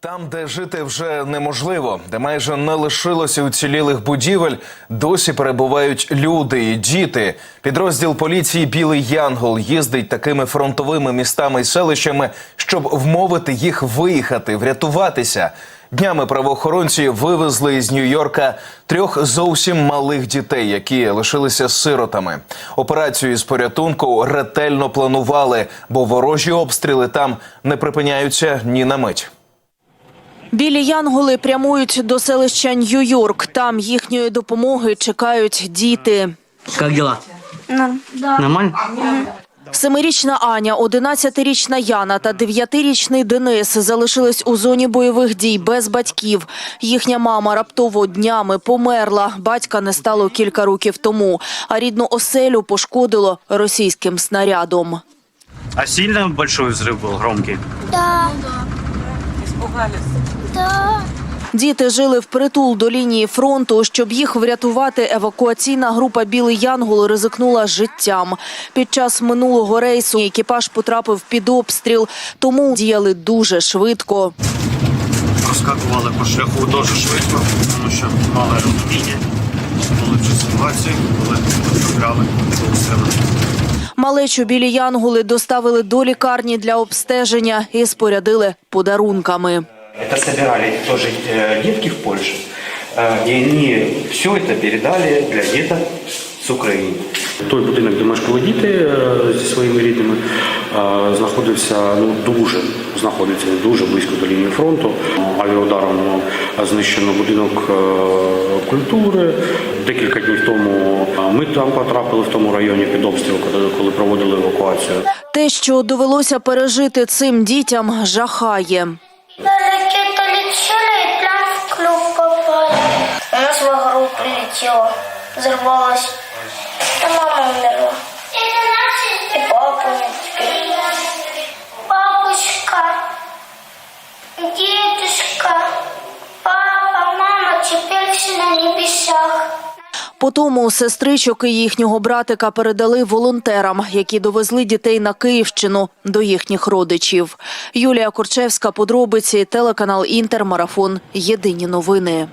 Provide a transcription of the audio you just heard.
Там, де жити вже неможливо, де майже не лишилося уцілілих будівель, досі перебувають люди і діти. Підрозділ поліції Білий Янгол їздить такими фронтовими містами і селищами, щоб вмовити їх виїхати, врятуватися. Днями правоохоронці вивезли із Нью-Йорка трьох зовсім малих дітей, які лишилися сиротами. Операцію із порятунку ретельно планували, бо ворожі обстріли там не припиняються ні на мить. Білі янголи прямують до селища Нью-Йорк. Там їхньої допомоги чекають діти. Как дела? Нормально? Семирічна Аня, одинадцятирічна Яна та дев'ятирічний Денис залишились у зоні бойових дій без батьків. Їхня мама раптово днями померла. Батька не стало кілька років тому, а рідну оселю пошкодило російським снарядом. А сильно большой взрыв был, громкий? Да. Да. Діти жили впритул до лінії фронту. Щоб їх врятувати, евакуаційна група Білий Янгол ризикнула життям. Під час минулого рейсу екіпаж потрапив під обстріл, тому діяли дуже швидко. Розкакували по шляху дуже швидко, тому що мали розуміння. Були ситуації, коли потрапляли під обстріли. Малечу білі янголи доставили до лікарні для обстеження і спорядили подарунками. Это собирали тоже э, детки в Польше, э, и они все это передали для деток с Украины. Той будинок, де мешкали діти е, зі своїми рідними, е, знаходився ну дуже знаходиться дуже близько до лінії фронту. Авіаударом знищено будинок е, культури. Декілька днів тому е, ми там потрапили в тому районі під обстріл, коли- проводили евакуацію. Те, що довелося пережити цим дітям, жахає. Ракета прям в клюв. У нас в огород прилетело, взорвалась. И мама умерла. И папа нет теперь. Бабушка, дедушка, папа, теперь на небесах. Потому сестричок і їхнього братика передали волонтерам, які довезли дітей на Київщину до їхніх родичів. Юлія Корчевська, подробиці, телеканал Інтер, марафон. Єдині новини.